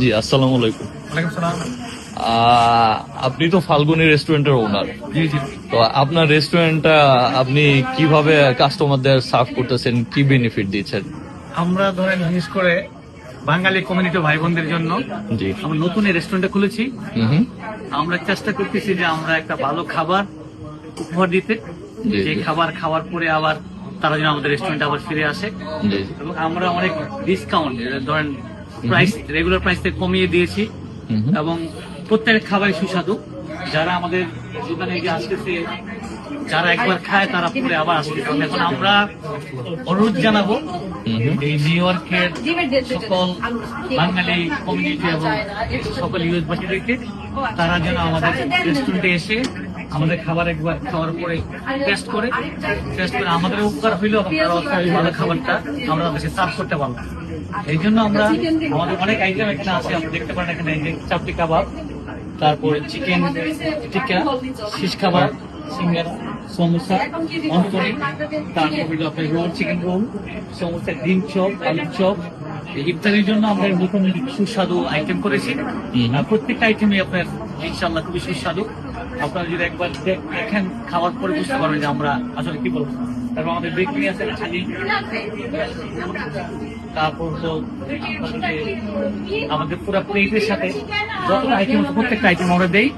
জি আসসালামু আলাইকুম। আপনি তো ফাল্গুনি রেস্টুরেন্টের ওনার তো আপনার রেস্টুরেন্টটা আপনি কীভাবে কাস্টমারদের সার্ভ করতেছেন? কি বেনিফিট দিচ্ছেন? আমরা ধরেন বিশেষ করে বাঙালি কমিউনিটি ভাই বোনদের জন্য জি। আমরা নতুন এই রেস্টুরেন্টে খুলেছি। আমরা চেষ্টা করতেছি যে আমরা একটা ভালো খাবার উপহার দিতে। যে। খাবার খাওয়ার পরে আবার তারা যেন আমাদের রেস্টুরেন্টে আবার ফিরে আসে। এবং আমরা অনেক ডিসকাউন্ট ধরেন প্রাইস রেগুলার প্রাইস থেকে কমিয়ে দিয়েছি হুম। এবং প্রত্যেক খাবারই সুস্বাদু যারা আমাদের দোকানে গিয়ে আসতেছে যারা একবার খায় তারা পরে আবার আসতেছে এখন আমরা অনুরোধ জানাব হুম। এই নিউ ইয়র্কের সকল বাঙালি কমিউনিটি এবং সকল ইউএসবাসীদেরকে তারা যেন আমাদের রেস্টুরেন্টে এসে আমাদের খাবার একবার খাওয়ার পরে টেস্ট করে টেস্ট করে আমাদের উপকার অত ভালো খাবারটা আমরা তাদেরকে সার্ভ করতে পারব এই জন্য আমরা আমাদের অনেক আইটেম এখানে আছে, আপনি দেখতে পারেন এখানে চাপটি কাবাব, তারপরে চিকেন টিক্কা শিশ খাবার সিঙ্গারা, সমোসা তারপর রোল চিকেন রোল সমোসা, ডিম চপ আলু চপ ইফতারের জন্য আমরা নতুন সুস্বাদু আইটেম করেছি। প্রত্যেকটা আইটেমই আপনার ইনশাল্লাহ খুবই সুস্বাদু। আপনারা যদি একবার দেখেন খাওয়ার পরে বুঝতে পারবেন যে আমরা আসলে কি বলব। তারপর আমাদের বেকারি আছে খালি? তারপর তো আমাদের পুরো প্লেটের সাথে যত আইটেম প্রত্যেকটা আইটেম আমরা দেই।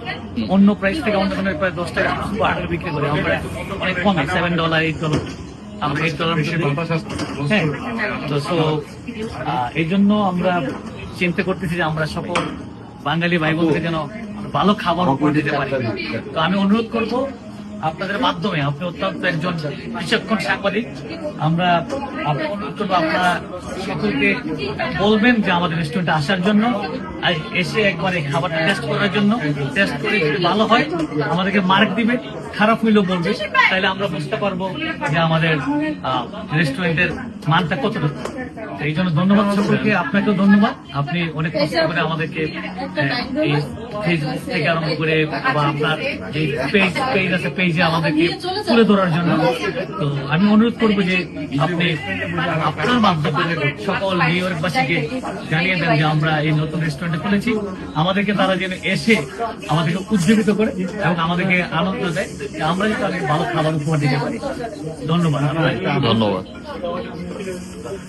অন্য প্রাইস থেকে অন্য প্রায় দশ টাকা আট বিক্রি করি। আমরা অনেক কমে সেভেন ডলার এইট ডলার আমরা হ্যাঁ তো সো এই জন্য আমরা চিন্তা করতেছি যে আমরা সকল বাঙালি ভাই বোনকে যেন ভালো খাবার উপহার দিতে পারি। তো আমি অনুরোধ করব আপনাদের মাধ্যমে আপনি অত্যন্ত একজন বিচক্ষণ সাংবাদিক আমরা অনুরোধ করব আপনারা সকলকে বলবেন যে আমাদের রেস্টুরেন্টে আসার জন্য এসে একবার এই খাবারটা টেস্ট করার জন্য। টেস্ট করে যদি ভালো হয় আমাদেরকে মার্ক দিবে খারাপ হইলেও বলবে তাহলে আমরা বুঝতে পারব যে আমাদের রেস্টুরেন্টের মানটা কতটুকু। এই জন্য ধন্যবাদ সকলকে, আপনাকেও ধন্যবাদ। আপনি অনেক কষ্ট করে আমাদেরকে এই থেকে আরম্ভ করে বা আপনার যে পেজ পেজ আছে পেজে আমাদেরকে তুলে ধরার জন্য। তো আমি অনুরোধ করব যে আপনি আপনার মাধ্যমে সকল নিউ ইয়র্কবাসীকে জানিয়ে দেন যে আমরা এই নতুন রেস্টুরেন্টে খুলেছি আমাদেরকে তারা যেন এসে আমাদেরকে উজ্জীবিত করে এবং আমাদেরকে আনন্দ দেয়। আমরা যদি তাদেরকে ভালো খাবার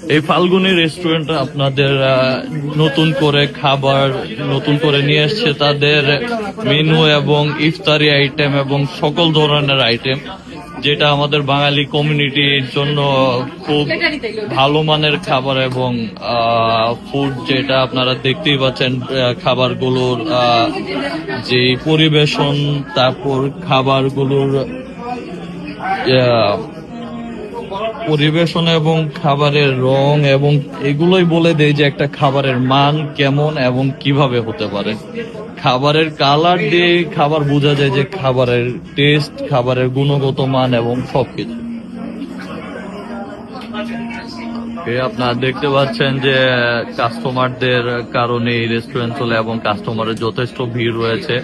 এই ফাল্গুনি রেস্টুরেন্ট আপনাদের নতুন করে খাবার নতুন করে নিয়ে এসছে তাদের মেনু এবং ইফতারি আইটেম এবং সকল ধরনের আইটেম যেটা আমাদের বাঙালি কমিউনিটির জন্য খুব ভালো মানের খাবার এবং ফুড যেটা আপনারা দেখতেই পাচ্ছেন খাবারগুলোর যে পরিবেশন, তারপর খাবারগুলোর পরিবেশন এবং খাবারের রং এবং এগুলোই বলে দেয় যে একটা খাবারের মান কেমন এবং কীভাবে হতে পারে। খাবারের কালার দিয়ে খাবার বোঝা যায় যে খাবারের টেস্ট খাবারের গুণগত মান এবং সবকিছু। আপনারা দেখতে পাচ্ছেন যে কাস্টমারদের কারণে এই রেস্টুরেন্ট চলে এবং কাস্টমারের যথেষ্ট ভিড় রয়েছে।